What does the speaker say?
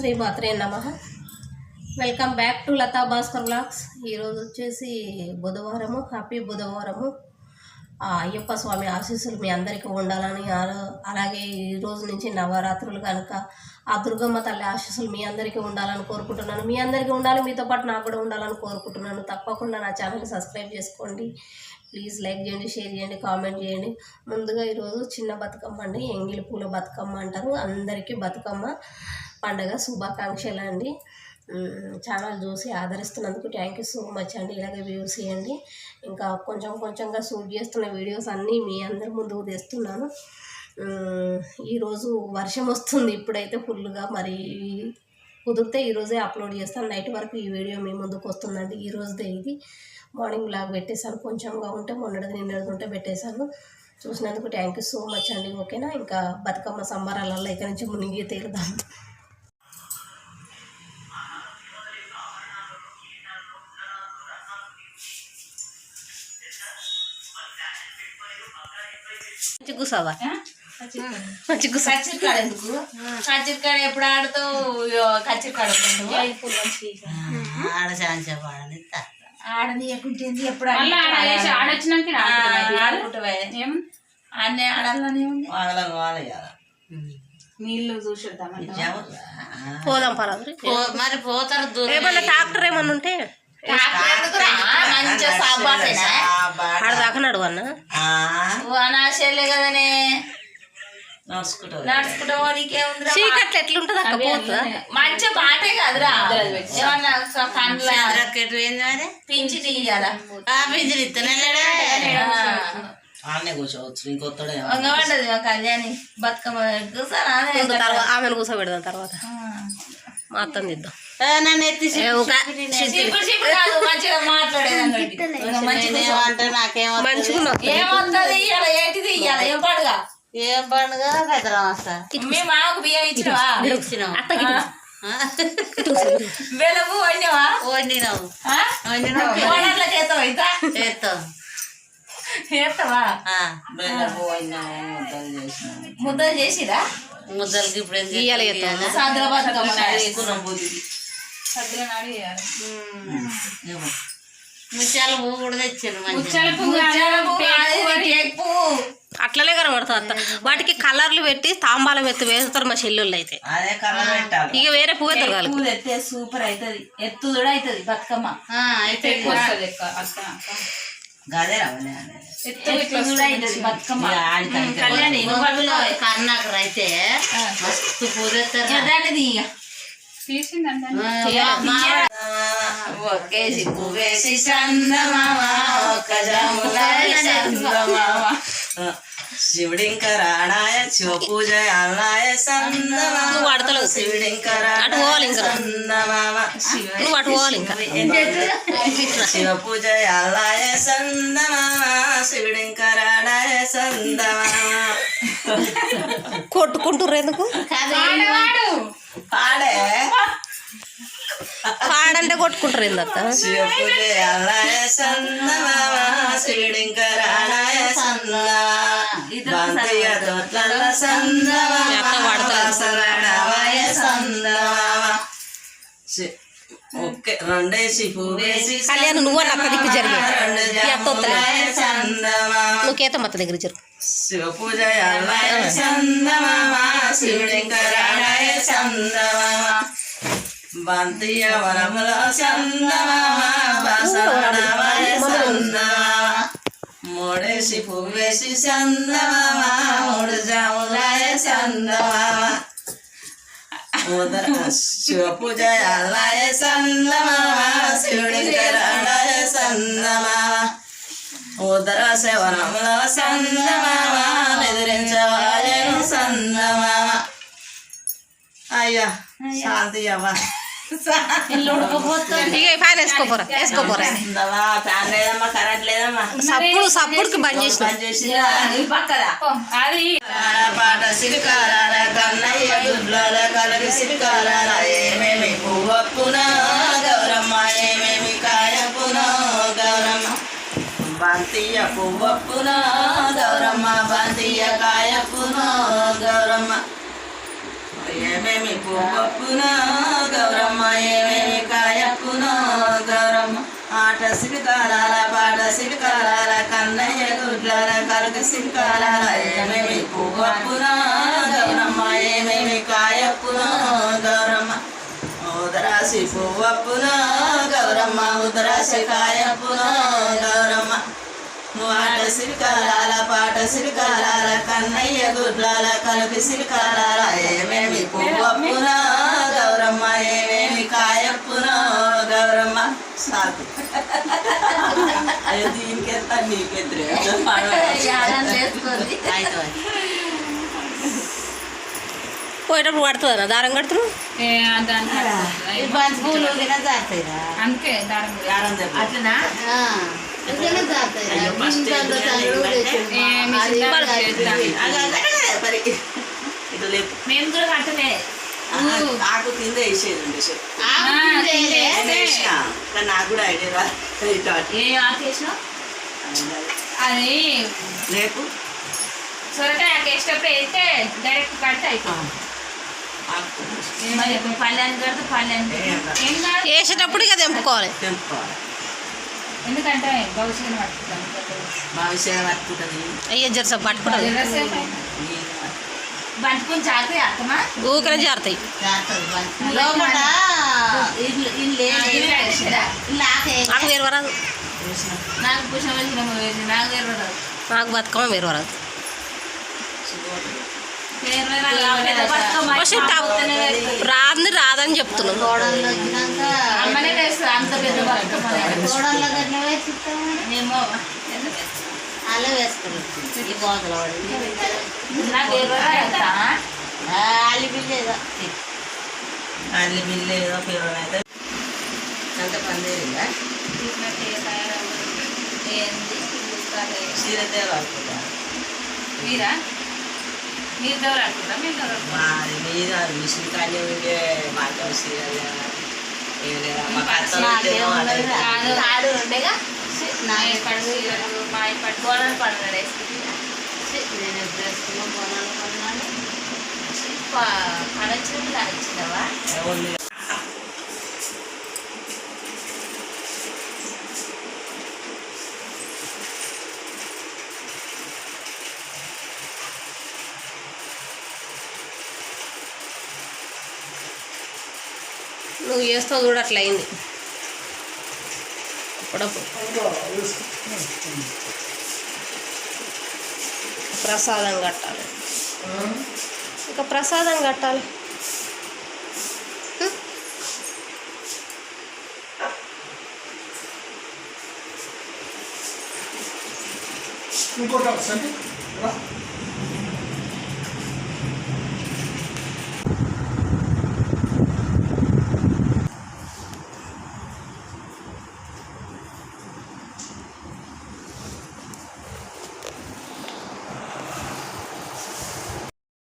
శ్రీ మాత్రే నమ. Welcome back to Latha Bhaskar blogs ఈరోజు వచ్చేసి బుధవారము హ్యాపీ బుధవారము. అయ్యప్ప స్వామి ఆశీస్సులు మీ అందరికీ ఉండాలని ఆ- అలాగే ఈ రోజు నుంచి నవరాత్రులు కనుక ఆ దుర్గమ్మ తల్లి ఆశీస్సులు మీ అందరికీ ఉండాలని కోరుకుంటున్నాను. మీ అందరికీ ఉండాలి మీతో పాటు నాకు కూడా ఉండాలని కోరుకుంటున్నాను. తప్పకుండా నా ఛానల్ సబ్స్క్రైబ్ చేసుకోండి. ప్లీజ్ లైక్ చేయండి షేర్ చేయండి కామెంట్ చేయండి. ముందుగా ఈరోజు చిన్న బతుకమ్మ అండి ఎంగిలి పూల బతుకమ్మ అంటారు. అందరికీ బతుకమ్మ. పండగ శుభాకాంక్షలు అండి. ఛానల్ చూసి ఆదరిస్తున్నందుకు థ్యాంక్ యూ సో మచ్ అండి. ఇలాగే వ్యూస్ చేయండి ఇంకా కొంచెం కొంచెంగా షూట్ చేస్తున్న వీడియోస్ అన్నీ మీ అందరి ముందుకు తెస్తున్నాను. ఈరోజు వర్షం వస్తుంది. ఇప్పుడైతే ఫుల్గా మరి కుదిరితే ఈరోజే అప్లోడ్ చేస్తాను. నైట్ వరకు ఈ వీడియో మీ ముందుకు వస్తుందండి. ఈ రోజుదే ఇది. మార్నింగ్ బ్లాగ్ పెట్టేశాను. కొంచెంగా ఉంటే మొన్నటిది నిన్నటిది ఉంటే పెట్టేశాను. చూసినందుకు థ్యాంక్ యూ సో మచ్ అండి. ఓకేనా? ఇంకా బతుకమ్మ సంబరాలలో ఇక్కడి నుంచి మునిగి తీరుదాం. మంచి కూసావా మంచి కూసా కచ్చిరికాడ ఎందుకు కచ్చిరికాడ ఎప్పుడు ఆడుతావు కచ్చిరికాడ ఆడ ఆడనీయకుంటుంది ఎప్పుడు ఆడొచ్చినాక ఆడుకుంటావే అన్నీ ఆడాలని ఉంది. కదా. నీళ్ళు పోదాం పరాదు మరి పోతారు దూరం ఏమన్నా ట్రాక్టర్ ఏమన్నా ఉంటే ట్రాక్టర్ ఎందుకురా? మంచిగా సాబాటేనా ఆడ దాకా నడువు అన్న నా చెల్లె కదనే. చీకట్లు ఎట్లుంటుంది అక్క పోతుందా మంచి బాటే కదరా. పించి తీయాలా? పింఛన్ కూర్చోవచ్చు ఇంకొత్తడే కళ్యాణి బతుకమ్మ ఆమెను కూర్చోబెడదాం తర్వాత. మా అత్తని దిద్దాం నన్ను ఎత్తి ఏ పండుగ? బియ్యం ఇచ్చినవా? వండినవా? వండినావు? వండినావు చేస్తావా చేస్తావా? బెల్లపు ముద్దలు చేసిరా? ముద్దలకి ఇప్పుడు ఏం ముత్యాల పువ్వు కూడా తెచ్చాను ముత్యాల పువ్వు. అట్లనే కనబడుతుంది అత్త. వాటికి కలర్లు పెట్టి తాంబాలం ఎత్తి వేస్తారు మా చెల్లెళ్ళు అయితే. ఇక వేరే పువ్వే తెస్తే సూపర్ అవుతుంది ఎత్తు కూడా అవుతుంది బతుకమ్మ. ఆ, అయితే వస్తుంది కళ్యాణి కర్ణాకర్ అయితే మస్తు పూజ దానిది ఇక. తీసిందంటే ఒకేసి పువ్వేసి చందమామ ఒక్క జాములాయ చందమామ శివుడింకరాణాయ శివ పూజ అల్లాయ అటు పోవాలి ఇంకా శివ పూజ అల్లాయ సందమామ శివుడింకరాణాయ సందమామ కొట్టుకుంటుర్రు ఎందుకు పాడే. పాడంటే కొట్టుకుంటారు పువ్వేసి కళ్యాణ్ నువ్వు అక్క దిక్కు జరిగి. రెండు ఈ అత్త వస్తలేదు. జాములాయ సందమామ నువ్వు కేతమ్మ అత్త దగ్గర జరుగు శివ పూజ అల్లాయ సందమామ శివుడింకరాణాయ సందమామ బంతియ వరముల సందమామ బసవడవాయ సందమామ మూడేసి పువ్వేసి సందమామ మూడు జాములాయ సందమామ ఉదర శివ పూజ అల్లాయ సందమామ శివుడింకరాణాయ సందమామ ఉదర శవనముల సందమామ నిద్రించవాయను సందమామ అయ్యా శాంతి అవ్వ సప్పుడు సప్పుడుకి బంద్ చేసిన పాట సిరికాల కన్నయ్య దుడ్ల కలిగి సిరికాల ఏమేమి పువ్వప్పున? బంతియ పువ్వప్పున గౌరమ్మ బంతియ కాయపున గౌరమ్మ. ఏమేమి పువ్వప్పున గౌరమ్మ ఏమేమి కాయప్పున గౌరమ్మ. ఆట సిరికాలాల పాట సిరికాలాల కన్నయ్య గుడ్లాల కలుక సిరికాలాల ఏమేమి పువ్వప్పున గౌరమ్మ ఏమేమి కాయప్పున గౌరమ్మ. ఉదరాసి పువ్వప్పున గౌరమ్మ ఉదరాసి కాయప్పున గౌరమ్మ. ఆట సిరికాలాల పాట సిరికాలాల కన్నయ్య గుడ్లాల కలుపు సిరికాలాల ఏమేమి పువ్వప్పున గౌరమ్మ ఏమేమి కాయప్పున గౌరమ్మ సాకు. అయ్యో దీనికి ఎంత నీకెత్తురే పోయేటప్పుడు పడుతుందా? దారం కడుతురు? ఏ, దాన్ని అందుకే దారం అట్లనా? మేము కూడా కట్టలే ఆకు కింద. వేసేది కానీ నాకు కూడా ఐడియా అది రేపు సొరకాయ ఆకేసినప్పుడు వేస్తే డైరెక్ట్ మరి ఇప్పుడు పళ్ళాన్ని కడితే కాదు వేసేటప్పుడు ఇక తెంపుకోవాలి. తెంపుకోవాలి. ఎందుకంటే భవిష్యత్తు భవిష్యత్తు పట్టుకుంటుంది అయ్యే పట్టుకుంటుంది. బంటుకుని జారుతాయి లోపల? నాకు వేరు వరాదు. నాకు పుష్పం వేరు నాకు బతుకమ్మ వేరు వరాదు. శుభోదయం. వేరు రాదు. రాదని? అలా రాదు అల్లి బిల్లు ఏదో పేరు అయితే అంత పందేరిందా తేవాలనుకుంటా మీరా మీరు ఎవరు అనుకుంటా మేము అనుకుంటా మాది మిషన్ కానీ ఉండే మాకు చీరలు ఏం లేదా మా అత్తలు నాకేం ఉండదు. రా. కాదు తాడు ఉండేగా మా పట్టు చీరలు మా పట్టు గోడలు పడుతుంది వేసుకుంటా నేను ఎప్పుడు వేసుకున్నా బోనాలు పడొచ్చినప్పుడు అడిచినావా నువ్వు చేస్తావు చూడు అట్లా అయింది అప్పుడప్పుడు. ప్రసాదం కట్టాలి. ఇంకా ప్రసాదం కట్టాలి. ఇంకోటి ఒకసారి